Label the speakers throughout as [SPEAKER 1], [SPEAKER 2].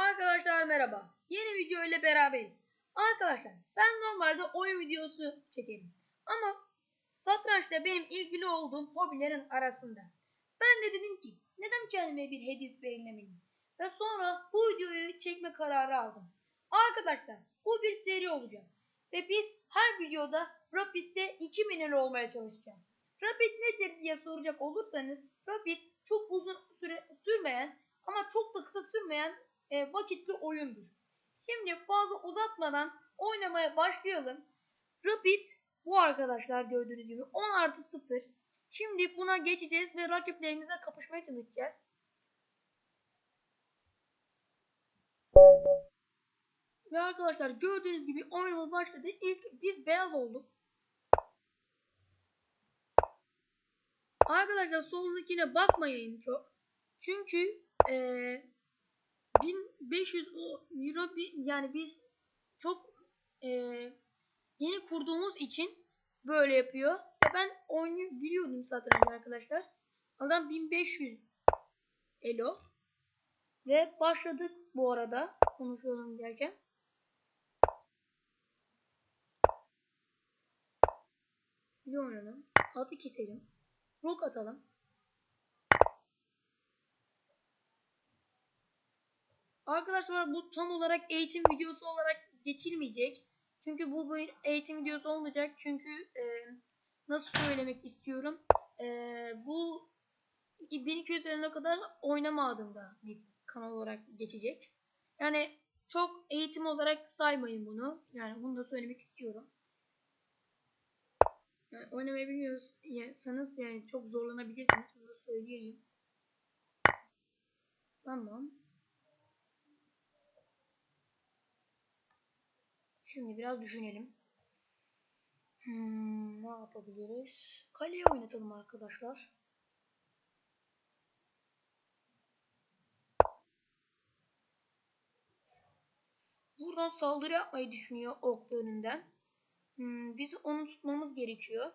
[SPEAKER 1] Arkadaşlar merhaba. Yeni video ile beraberiz. Arkadaşlar ben normalde oyun videosu çekerim. Ama satranç da benim ilgili olduğum hobilerin arasında. Ben de dedim ki neden kendime bir hedef belirlemeliyim. Ve sonra bu videoyu çekme kararı aldım. Arkadaşlar bu bir seri olacak. Ve biz her videoda Rapid'de 2 minel olmaya çalışacağız. Rapid nedir diye soracak olursanız Rapid çok uzun süre sürmeyen ama çok da kısa sürmeyen e, vakitli oyundur. Şimdi fazla uzatmadan oynamaya başlayalım. Rapid bu arkadaşlar gördüğünüz gibi 10 artı 0. Şimdi buna geçeceğiz ve rakiplerimize kapışmaya çalışacağız. Ve arkadaşlar gördüğünüz gibi oyunumuz başladı. İlk biz beyaz olduk. Arkadaşlar soldakine bakmayın çok. Çünkü eee 1500 o euro bir yani biz çok eee, yeni kurduğumuz için böyle yapıyor. Ve ben oyunu biliyordum zaten arkadaşlar. Adam 1500 elo. Ve başladık bu arada konuşuyorum derken. Bir oynayalım. Atı keselim. Rock atalım. Arkadaşlar bu tam olarak eğitim videosu olarak geçilmeyecek. Çünkü bu bir eğitim videosu olmayacak. Çünkü e, nasıl söylemek istiyorum. E, bu 1200 lirana kadar oynama adında bir kanal olarak geçecek. Yani çok eğitim olarak saymayın bunu. Yani bunu da söylemek istiyorum. Yani oynamayı yani çok zorlanabilirsiniz. Bunu da söyleyeyim. Tamam. Şimdi biraz düşünelim. Hmm, ne yapabiliriz? Kaleye oynatalım arkadaşlar. Buradan saldırı yapmayı düşünüyor ok önünden. Hmm, biz onu tutmamız gerekiyor.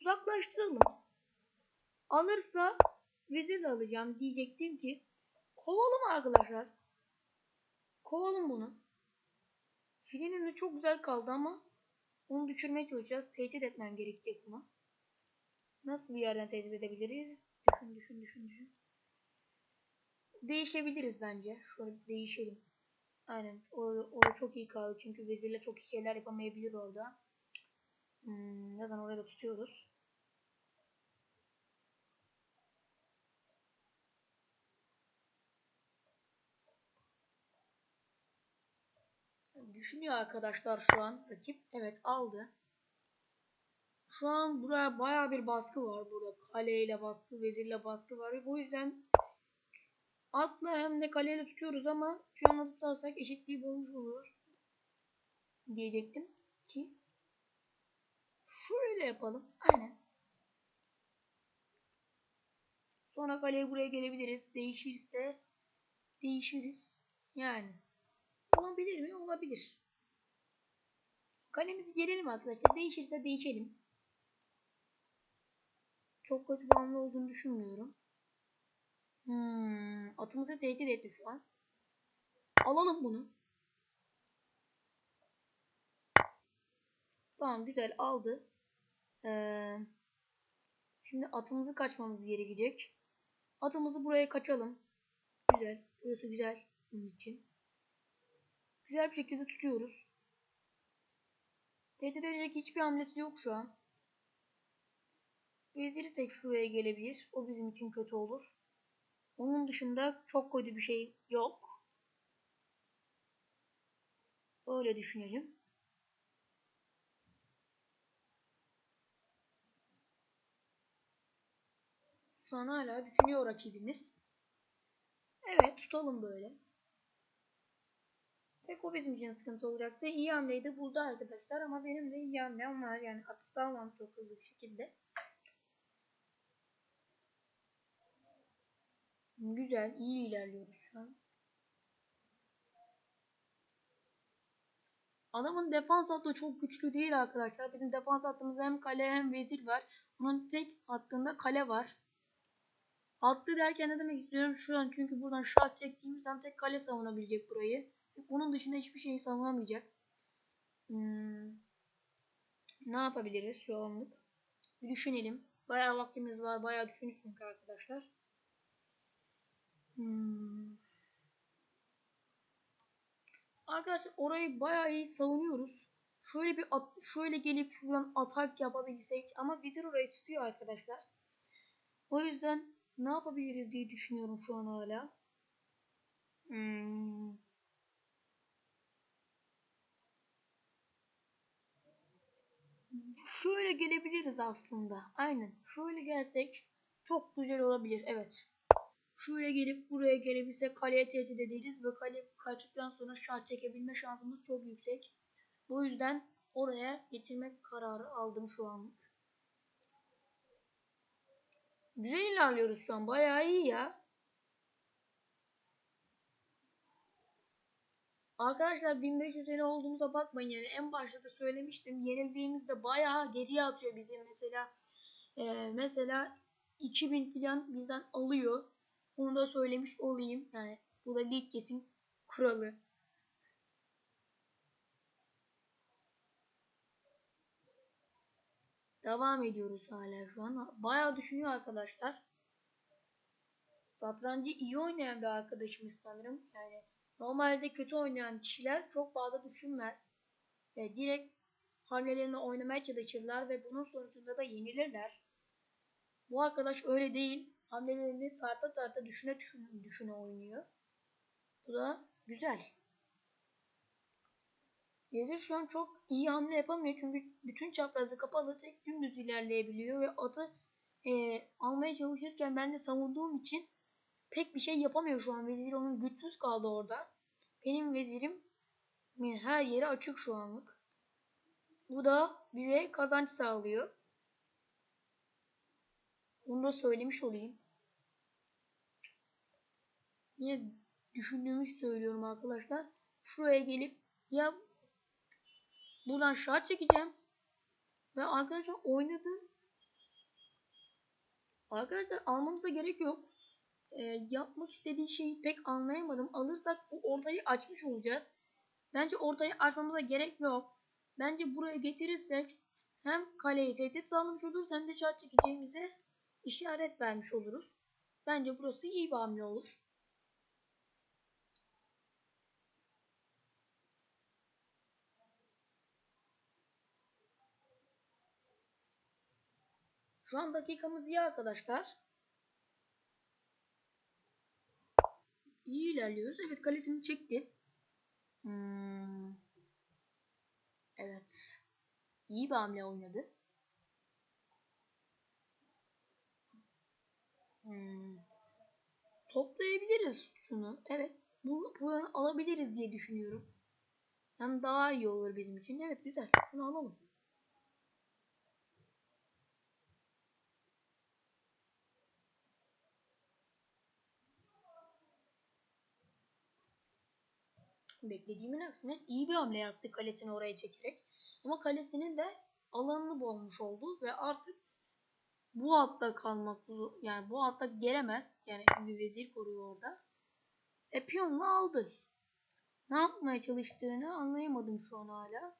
[SPEAKER 1] Uzaklaştıralım. Alırsa vezirle alacağım diyecektim ki kovalım arkadaşlar. Kovalım bunu. Filenin de çok güzel kaldı ama onu düşürmeye çalışacağız. Tehdit etmem gerekecek buna. Nasıl bir yerden tehdit edebiliriz? Düşün düşün düşün düşün. Değişebiliriz bence. Şöyle değişelim. Aynen. O, o çok iyi kaldı. Çünkü vezirle çok iyi şeyler yapamayabilir orada. Hmm, zaten oraya da tutuyoruz. Düşünüyor arkadaşlar şu an rakip. Evet aldı. Şu an buraya baya bir baskı var burada. Kaleyle baskı, vezirle baskı var. Bu yüzden atla hem de kaleyle tutuyoruz ama piyano tutarsak eşitliği bozmuş olur. Diyecektim ki. Şöyle yapalım. Aynen. Sonra kaleye buraya gelebiliriz. Değişirse değişiriz. Yani. Olabilir mi? Olabilir. Kalemizi gelelim arkadaşlar. Değişirse değişelim. Çok kötü bağımlı olduğunu düşünmüyorum. Hmm, atımızı tehdit etti şu an. Alalım bunu. Tamam güzel aldı. Ee, şimdi atımızı kaçmamız gerekecek. Atımızı buraya kaçalım. Güzel. Burası güzel. Bunun için. Güzel bir şekilde tutuyoruz. Tehdit edecek hiçbir hamlesi yok şu an. Veziri tek şuraya gelebilir. O bizim için kötü olur. Onun dışında çok kötü bir şey yok. Öyle düşünelim. Şu an hala düşünüyor rakibimiz. Evet tutalım böyle. Tek o bizim için sıkıntı olacaktı. İyi hamleyi de buldu arkadaşlar ama benim de iyi hamlem var. Yani atı salmam çok hızlı bir şekilde. Güzel, iyi ilerliyoruz şu an. Adamın defans hattı çok güçlü değil arkadaşlar. Bizim defans hattımızda hem kale hem vezir var. Bunun tek hattında kale var. Attı derken ne demek istiyorum? Şu an çünkü buradan şart çektiğimiz an tek kale savunabilecek burayı. Bunun dışında hiçbir şeyi savunamayacak. Hmm. Ne yapabiliriz şu anlık? Bir düşünelim. Bayağı vaktimiz var. Bayağı düşünün çünkü arkadaşlar. Hmm. Arkadaşlar orayı bayağı iyi savunuyoruz. Şöyle bir at, şöyle gelip şuradan atak yapabilsek ama Wither orayı tutuyor arkadaşlar. O yüzden ne yapabiliriz diye düşünüyorum şu an hala. Hmm. Şöyle gelebiliriz aslında. Aynen. Şöyle gelsek çok güzel olabilir. Evet. Şöyle gelip buraya gelebilsek kaleye tehdit ederiz ve kale kaçtıktan sonra şah çekebilme şansımız çok yüksek. Bu yüzden oraya getirmek kararı aldım şu anlık. Güzel ilerliyoruz şu an. Bayağı iyi ya. Arkadaşlar 1500 sene olduğumuza bakmayın yani en başta da söylemiştim. Yenildiğimizde bayağı geriye atıyor bizi mesela. E, mesela 2000 falan bizden alıyor. Onu da söylemiş olayım. Yani bu da lig kesin kuralı. Devam ediyoruz hala şu an. Bayağı düşünüyor arkadaşlar. Satrancı iyi oynayan bir arkadaşımız sanırım. Yani normalde kötü oynayan kişiler çok fazla düşünmez. ve direkt hamlelerini oynamaya çalışırlar ve bunun sonucunda da yenilirler. Bu arkadaş öyle değil. Hamlelerini tarta tarta düşüne düşüne, oynuyor. Bu da güzel. Vezir şu an çok iyi hamle yapamıyor çünkü bütün çaprazı kapalı tek dümdüz ilerleyebiliyor ve atı e, almaya çalışırken ben de savunduğum için pek bir şey yapamıyor şu an. Vezir onun güçsüz kaldı orada. Benim vezirim her yeri açık şu anlık. Bu da bize kazanç sağlıyor. Onu da söylemiş olayım. Yine düşündüğümü söylüyorum arkadaşlar. Şuraya gelip ya buradan şart çekeceğim. Ve arkadaşlar oynadı. Arkadaşlar almamıza gerek yok. Ee, yapmak istediği şeyi pek anlayamadım. Alırsak bu ortayı açmış olacağız. Bence ortayı açmamıza gerek yok. Bence buraya getirirsek hem kaleye tehdit sağlamış oluruz hem de şart çekeceğimize işaret vermiş oluruz. Bence burası iyi bir hamle olur. Şu an dakikamız iyi arkadaşlar. İyi ilerliyoruz. Evet kalesini çekti. Hmm. Evet. İyi bir hamle oynadı. Hmm. Toplayabiliriz şunu. Evet. Bu puanı alabiliriz diye düşünüyorum. Hem daha iyi olur bizim için. Evet güzel. Şunu alalım. Beklediğimin aksine iyi bir hamle yaptı kalesini oraya çekerek. Ama kalesinin de alanını bozmuş oldu ve artık bu hatta kalmak yani bu hatta gelemez. Yani bir vezir koruyor orada. E piyonla aldı. Ne yapmaya çalıştığını anlayamadım şu an hala.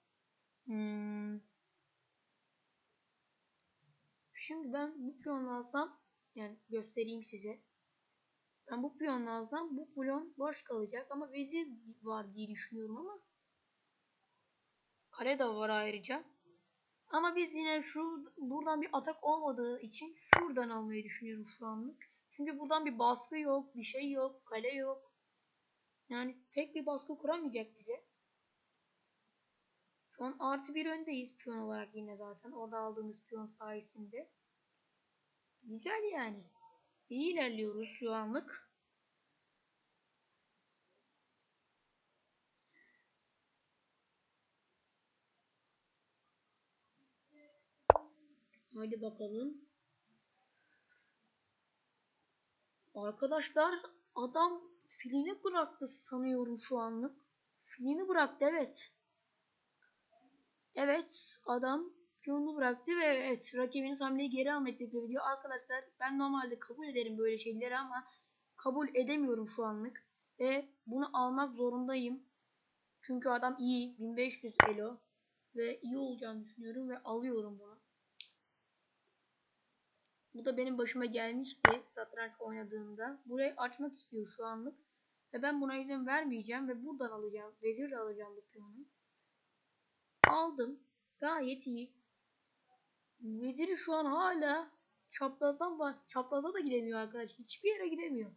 [SPEAKER 1] Hmm. Şimdi ben bu piyonu alsam yani göstereyim size. Ben bu piyonu alsam bu piyon boş kalacak ama vezir var diye düşünüyorum ama kare de var ayrıca. Ama biz yine şu buradan bir atak olmadığı için şuradan almayı düşünüyorum şu anlık. Çünkü buradan bir baskı yok, bir şey yok, kale yok. Yani pek bir baskı kuramayacak bize. Şu an artı bir öndeyiz piyon olarak yine zaten. Orada aldığımız piyon sayesinde. Güzel yani. İyi ilerliyoruz şu anlık. Hadi bakalım. Arkadaşlar adam filini bıraktı sanıyorum şu anlık. Filini bıraktı evet. Evet adam piyonunu bıraktı ve evet rakibiniz hamleyi geri almayı teklif ediyor. Arkadaşlar ben normalde kabul ederim böyle şeyleri ama kabul edemiyorum şu anlık. Ve bunu almak zorundayım. Çünkü adam iyi. 1500 elo. Ve iyi olacağını düşünüyorum ve alıyorum bunu. Bu da benim başıma gelmişti satranç oynadığımda. Burayı açmak istiyor şu anlık. Ve ben buna izin vermeyeceğim ve buradan alacağım. Vezir alacağım bu piyonu. Aldım. Gayet iyi. Veziri şu an hala çaprazdan. Çapraza da gidemiyor arkadaş. Hiçbir yere gidemiyor.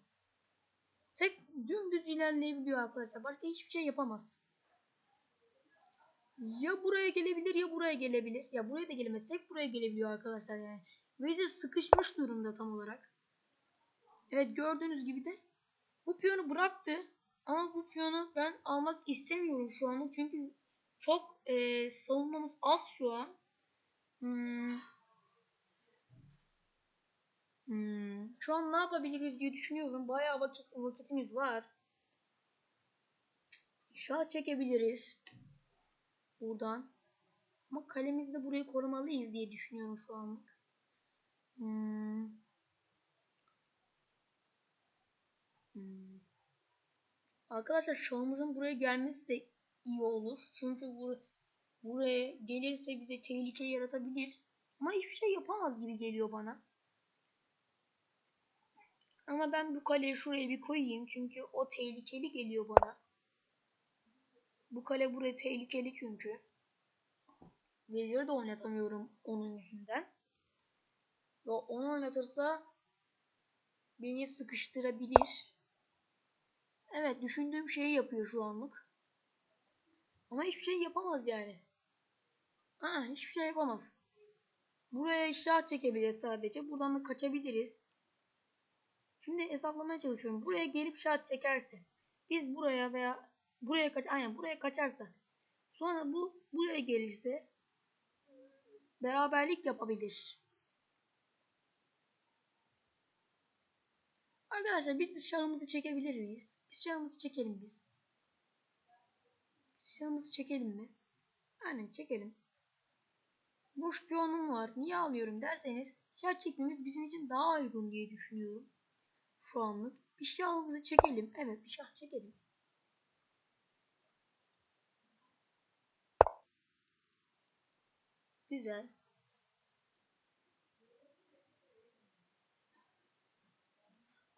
[SPEAKER 1] Tek dümdüz ilerleyebiliyor arkadaşlar. Başka hiçbir şey yapamaz. Ya buraya gelebilir ya buraya gelebilir. Ya buraya da gelemez. Tek buraya gelebiliyor arkadaşlar yani. Vezir sıkışmış durumda tam olarak. Evet gördüğünüz gibi de bu piyonu bıraktı. Ama bu piyonu ben almak istemiyorum şu an. Çünkü çok e, savunmamız az şu an. Hmm. Hmm. Şu an ne yapabiliriz diye düşünüyorum. Bayağı vakit vakitimiz var. Şah çekebiliriz. Buradan. Ama kalemizi de burayı korumalıyız diye düşünüyorum şu anlık. Hmm. Hmm. Arkadaşlar şahımızın buraya gelmesi de iyi olur. Çünkü bur buraya gelirse bize tehlike yaratabilir. Ama hiçbir şey yapamaz gibi geliyor bana. Ama ben bu kaleyi şuraya bir koyayım. Çünkü o tehlikeli geliyor bana. Bu kale buraya tehlikeli çünkü. Veziri de oynatamıyorum onun yüzünden. Ve onu oynatırsa beni sıkıştırabilir. Evet düşündüğüm şeyi yapıyor şu anlık. Ama hiçbir şey yapamaz yani. Aa, hiçbir şey yapamaz. Buraya işaret çekebilir sadece. Buradan da kaçabiliriz. Şimdi hesaplamaya çalışıyorum. Buraya gelip şart çekerse biz buraya veya buraya kaç aynen buraya kaçarsa sonra bu buraya gelirse beraberlik yapabilir. Arkadaşlar biz şahımızı çekebilir miyiz? Biz şahımızı çekelim biz. Biz şahımızı çekelim mi? Aynen çekelim. Boş piyonum var. Niye alıyorum derseniz şah çekmemiz bizim için daha uygun diye düşünüyorum. Şu anlık. Bir şahımızı çekelim. Evet bir şah çekelim. Güzel.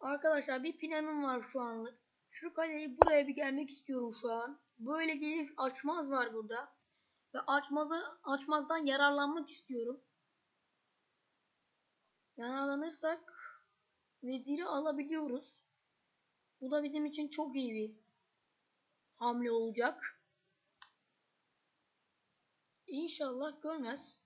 [SPEAKER 1] Arkadaşlar bir planım var şu anlık. Şu kaleyi buraya bir gelmek istiyorum şu an. Böyle gelip açmaz var burada. Ve açmazı açmazdan yararlanmak istiyorum. Yararlanırsak veziri alabiliyoruz. Bu da bizim için çok iyi bir hamle olacak. İnşallah görmez.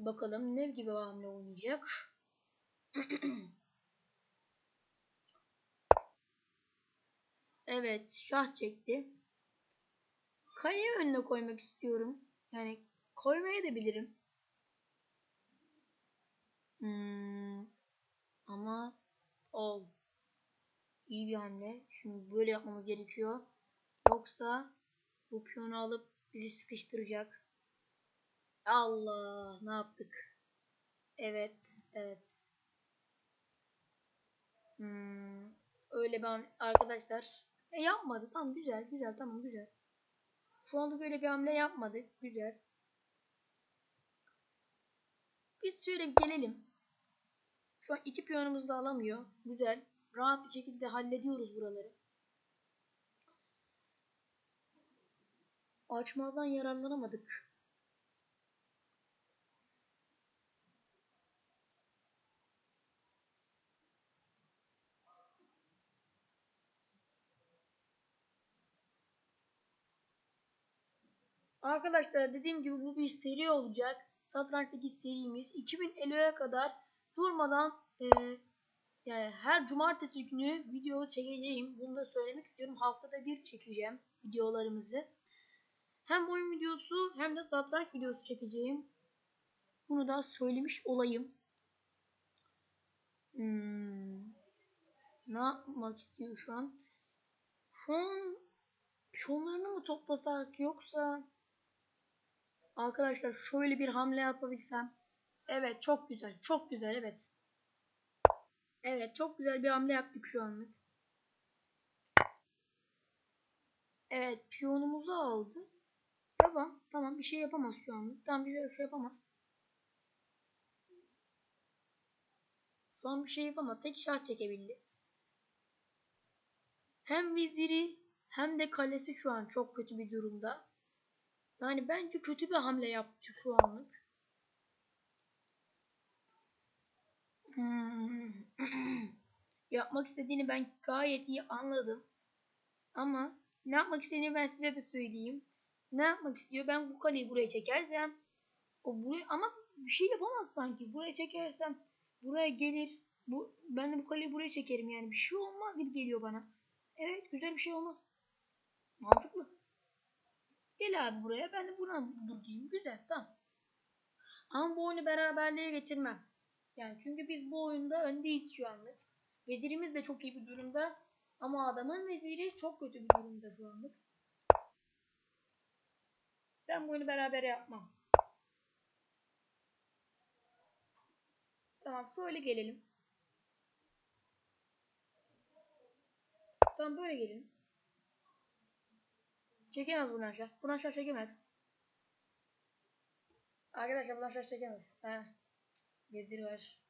[SPEAKER 1] Bakalım ne gibi hamle oynayacak. evet şah çekti. Kaleyi önüne koymak istiyorum. Yani koymaya da bilirim. Hmm, ama o iyi bir hamle. Şimdi böyle yapmamız gerekiyor. Yoksa bu piyonu alıp bizi sıkıştıracak. Allah ne yaptık? Evet, evet. Hmm, öyle ben arkadaşlar e, yapmadı. Tamam güzel, güzel, tamam güzel. Şu anda böyle bir hamle yapmadık. Güzel. Biz şöyle gelelim. Şu an iki piyonumuzu da alamıyor. Güzel. Rahat bir şekilde hallediyoruz buraları. Açmazdan yararlanamadık. Arkadaşlar dediğim gibi bu bir seri olacak. Satrançtaki serimiz 2050'ye kadar durmadan e, yani her cumartesi günü video çekeceğim. Bunu da söylemek istiyorum. Haftada bir çekeceğim videolarımızı. Hem oyun videosu hem de satranç videosu çekeceğim. Bunu da söylemiş olayım. Hmm. Ne yapmak istiyor şu an? Şu an piyonlarını mı toplasak yoksa Arkadaşlar şöyle bir hamle yapabilsem. Evet çok güzel. Çok güzel evet. Evet çok güzel bir hamle yaptık şu anlık. Evet piyonumuzu aldı. Tamam tamam bir şey yapamaz şu anlık. Tamam bir şey yapamaz. Şu an bir şey yapamaz. Tek şah çekebildi. Hem veziri hem de kalesi şu an çok kötü bir durumda. Yani bence kötü bir hamle yaptı şu anlık. Hmm. Yapmak istediğini ben gayet iyi anladım. Ama ne yapmak istediğini ben size de söyleyeyim. Ne yapmak istiyor? Ben bu kaleyi buraya çekersem o buraya ama bir şey yapamaz sanki. Buraya çekersem buraya gelir. Bu ben de bu kaleyi buraya çekerim yani. Bir şey olmaz gibi geliyor bana. Evet, güzel bir şey olmaz. Mantıklı. Gel abi buraya. Ben de buradan durayım. Güzel tamam. Ama bu oyunu beraberliğe getirmem. Yani çünkü biz bu oyunda öndeyiz şu anlık. Vezirimiz de çok iyi bir durumda. Ama adamın veziri çok kötü bir durumda şu anlık. Ben bu oyunu beraber yapmam. Tamam şöyle gelelim. Tamam böyle gelelim. Çekemez bunu aşağı. Bunu aşağı çekemez. Arkadaşlar bunu aşağı çekemez. He. Vezir var.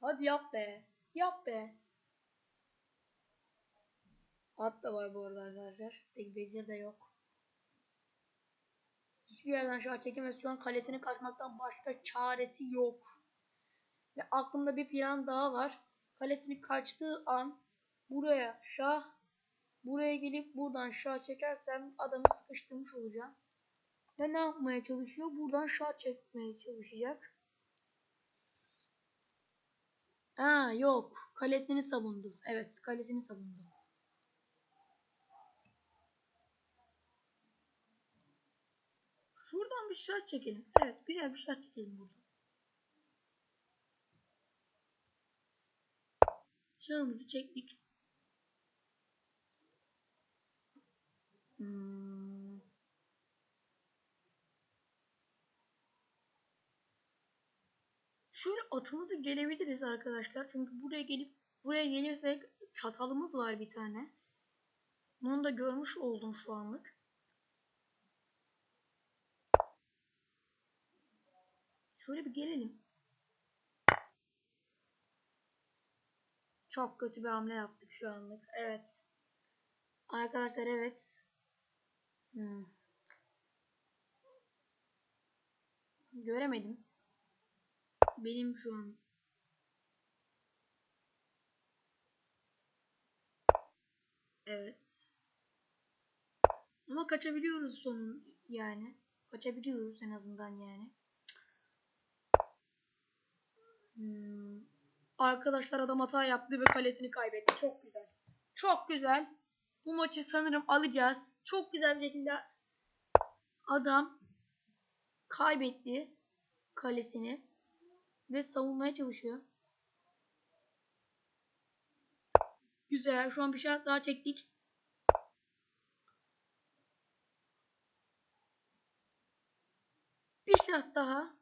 [SPEAKER 1] Hadi yap be. Yap be. At da var bu arada arkadaşlar. Tek vezir de yok. Hiçbir yerden şah çekemez. Şu an kalesini kaçmaktan başka çaresi yok. Ve aklımda bir plan daha var. Kalesini kaçtığı an buraya şah Buraya gelip buradan şah çekersem adamı sıkıştırmış olacağım. Ve ne yapmaya çalışıyor? Buradan şah çekmeye çalışacak. Aa yok. Kalesini savundu. Evet kalesini savundu. Şuradan bir şah çekelim. Evet güzel bir şah çekelim burada. Şahımızı çektik. Hmm. Şöyle atımızı gelebiliriz arkadaşlar. Çünkü buraya gelip buraya gelirsek çatalımız var bir tane. Bunu da görmüş oldum şu anlık. Şöyle bir gelelim. Çok kötü bir hamle yaptık şu anlık. Evet. Arkadaşlar evet. Hmm. Göremedim. Benim şu an. Evet. Ama kaçabiliyoruz son yani. Kaçabiliyoruz en azından yani. Hmm. Arkadaşlar adam hata yaptı ve kalesini kaybetti. Çok güzel. Çok güzel. Bu maçı sanırım alacağız. Çok güzel bir şekilde adam kaybetti kalesini ve savunmaya çalışıyor. Güzel. Şu an bir şart daha çektik. Bir şart daha.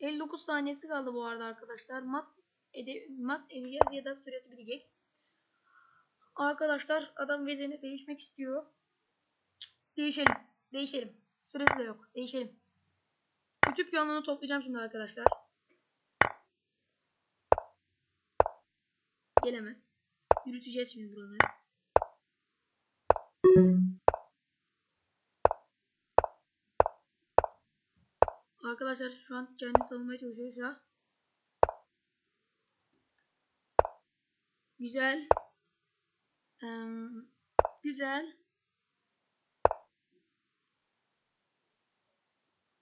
[SPEAKER 1] 59 saniyesi kaldı bu arada arkadaşlar. Mat, ede, mat edeceğiz ya da süresi bitecek. Arkadaşlar adam vezini değişmek istiyor. Değişelim. Değişelim. Süresi de yok. Değişelim. Bütün piyonlarını toplayacağım şimdi arkadaşlar. Gelemez. Yürüteceğiz şimdi buraları. Arkadaşlar şu an kendini savunmaya çalışıyor şu an. Güzel. Güzel.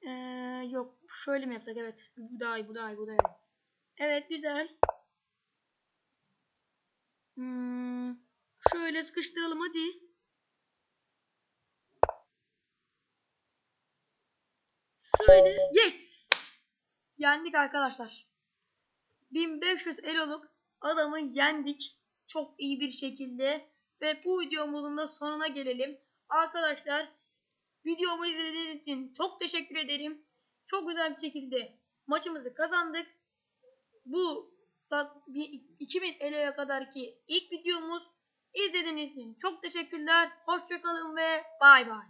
[SPEAKER 1] Ee, yok. Şöyle mi yapsak? Evet. Bu daha iyi. Bu daha iyi. Bu daha iyi. Evet. Güzel. Hmm, şöyle sıkıştıralım hadi. Şöyle. Yes. Yendik arkadaşlar. 1500 eloluk adamı yendik. Çok iyi bir şekilde. Ve bu videomuzun da sonuna gelelim. Arkadaşlar videomu izlediğiniz için çok teşekkür ederim. Çok güzel bir şekilde maçımızı kazandık. Bu sat- bir- 2000 eloya kadarki ilk videomuz. İzlediğiniz için çok teşekkürler. Hoşçakalın ve bay bay.